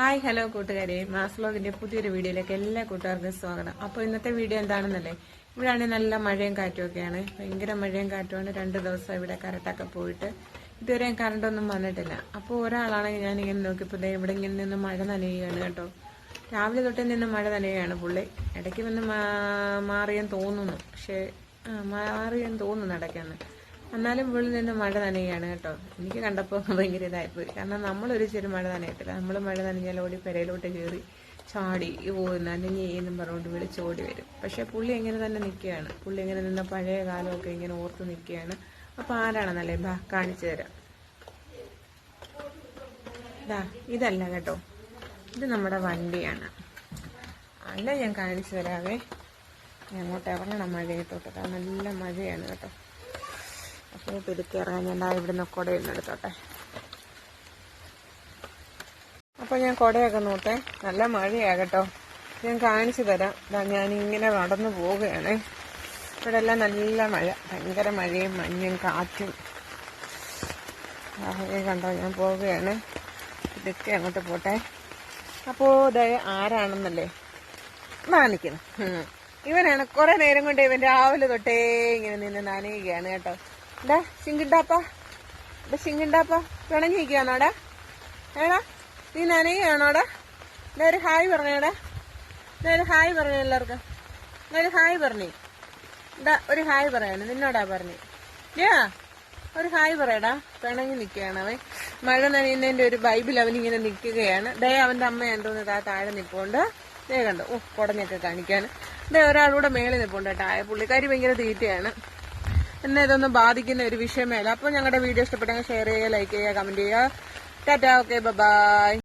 Hi hello കൂട്ടുകാരെ. Mass ബ്ലോഗിന്റെ പുതിയൊരു വീഡിയോയിലേക്ക് എല്ലാ കൂട്ടുകാർക്കും സ്വാഗതം. അപ്പോൾ ഇന്നത്തെ വീഡിയോ എന്താണെന്നല്ലേ? ഇവിടെയാണെങ്കിൽ നല്ല മഴയും കാറ്റും ഒക്കെയാണ് ഭയങ്കര മഴയും കാറ്റുമാണ്. രണ്ട് ദിവസം ഇവിടെ കറണ്ടൊക്കെ പോയിട്ട്. ഇതുവരെയും കറണ്ടൊന്നും വന്നിട്ടില്ല. അപ്പോൾ ഒരാളാണെങ്കിൽ ഞാനിങ്ങനെ നോക്കിയപ്പോൾ ഇവിടെ ഇങ്ങനെ നിന്ന് മഴ നനയുകയാണ് കേട്ടോ. രാവിലെ തൊട്ട് നിന്ന് മഴ നനയുകയാണ് പുള്ളി. ഇടയ്ക്ക് വന്ന് മാറിയെന്ന് തോന്നുന്നു. പക്ഷേ മാറിയെന്ന് തോന്നുന്നു ഇടയ്ക്കൊന്ന് എന്നാലും ഇവിടെ നിന്ന് മഴ നനയുകയാണ് കേട്ടോ. എനിക്ക് കണ്ടപ്പോൾ ഭയങ്കര ഇതായിപ്പോയി. കാരണം നമ്മളൊരു ചെറു മഴ നനയത്തില്ല. നമ്മൾ മഴ നനഞ്ഞാൽ ഓടി പെരയിലോട്ട് കയറി ചാടി ഓ നനഞ്ഞ് എന്നും പറഞ്ഞുകൊണ്ട് വിളിച്ചോടി വരും. പക്ഷെ പുള്ളി എങ്ങനെ തന്നെ നിൽക്കുകയാണ്. പുള്ളി എങ്ങനെ നിന്ന പഴയ കാലമൊക്കെ ഇങ്ങനെ ഓർത്ത് നിൽക്കുകയാണ്. അപ്പോൾ ആരാണെന്നല്ലേ? ബാ കാണിച്ചു തരാം. ഇതാ ഇതല്ല കേട്ടോ. ഇത് നമ്മുടെ വണ്ടിയാണ്. അല്ല ഞാൻ കാണിച്ചു തരാവേ. ഞങ്ങോട്ട് ഇറങ്ങണം മഴയത്തോട്ട്. നല്ല മഴയാണ് കേട്ടോ. അപ്പോൾ പെരുക്കി ഇറങ്ങാൻ ഞാൻ ഇവിടുന്ന് കുടയൊന്നും എടുത്തോട്ടെ. അപ്പോൾ ഞാൻ കുടയൊക്കെ നോട്ടെ. നല്ല മഴയാകട്ടോ. ഞാൻ കാണിച്ചു തരാം. ഞാനിങ്ങനെ നടന്നു പോവുകയാണ്. ഇവിടെ എല്ലാം നല്ല മഴ. ഭയങ്കര മഴയും മഞ്ഞും കാറ്റും. കണ്ടോ ഞാൻ പോവുകയാണ്. ഇതൊക്കെ അങ്ങോട്ട് പോട്ടെ. അപ്പോൾ ദയ ആരാണെന്നല്ലേ? നാണിക്കണം ഇവനാണ് കുറെ നേരം കൊണ്ട് ഇവൻ രാവിലെ തൊട്ടേ ഇങ്ങനെ നിന്ന് നനയുകയാണ് കേട്ടോ. എന്താ ശിങ്കിണ്ടാപ്പാ. ഇവിടെ ശിങ്കിണ്ടാപ്പ. പിണങ്ങിയിരിക്കുകയാണോടാ ഏടാ നീ നനയുകയാണോടാ ഇതാ ഒരു ഹായ് പറഞ്ഞേടാ ഇതാ ഒരു ഹായ് പറഞ്ഞു എല്ലാവർക്കും. ഇതാ ഒരു ഹായ് പറഞ്ഞേ. ഡാ ഒരു ഹായ് പറയാണ് നിന്നോടാ പറഞ്ഞേ. യാ ഒരു ഹായ് പറയടാ. പിണങ്ങി നിൽക്കുകയാണ് അവൻ. മഴ നനയുന്നതിന്റെ ഒരു ബൈബിൾ അവനിങ്ങനെ നിൽക്കുകയാണ്. ഡേ അവന്റെ അമ്മ എന്തോന്ന് ആ താഴെ നിൽപ്പുണ്ട് ദേ കണ്ടു? ഓ കുടഞ്ഞൊക്കെ കാണിക്കാൻ ഡേ ഒരാളൂടെ മേളിൽ നിൽപ്പുണ്ട് കേട്ടോ. ആയ പുള്ളിക്കാരി ഭയങ്കര തീറ്റയാണ്. എന്നെ ഇതൊന്നും ബാധിക്കുന്ന ഒരു വിഷയമേ അല്ല. അപ്പോൾ ഞങ്ങളുടെ വീഡിയോ ഇഷ്ടപ്പെട്ടെങ്കിൽ ഷെയർ ചെയ്യുക ലൈക്ക് ചെയ്യുക കമന്റ് ചെയ്യുക. Tata okay bye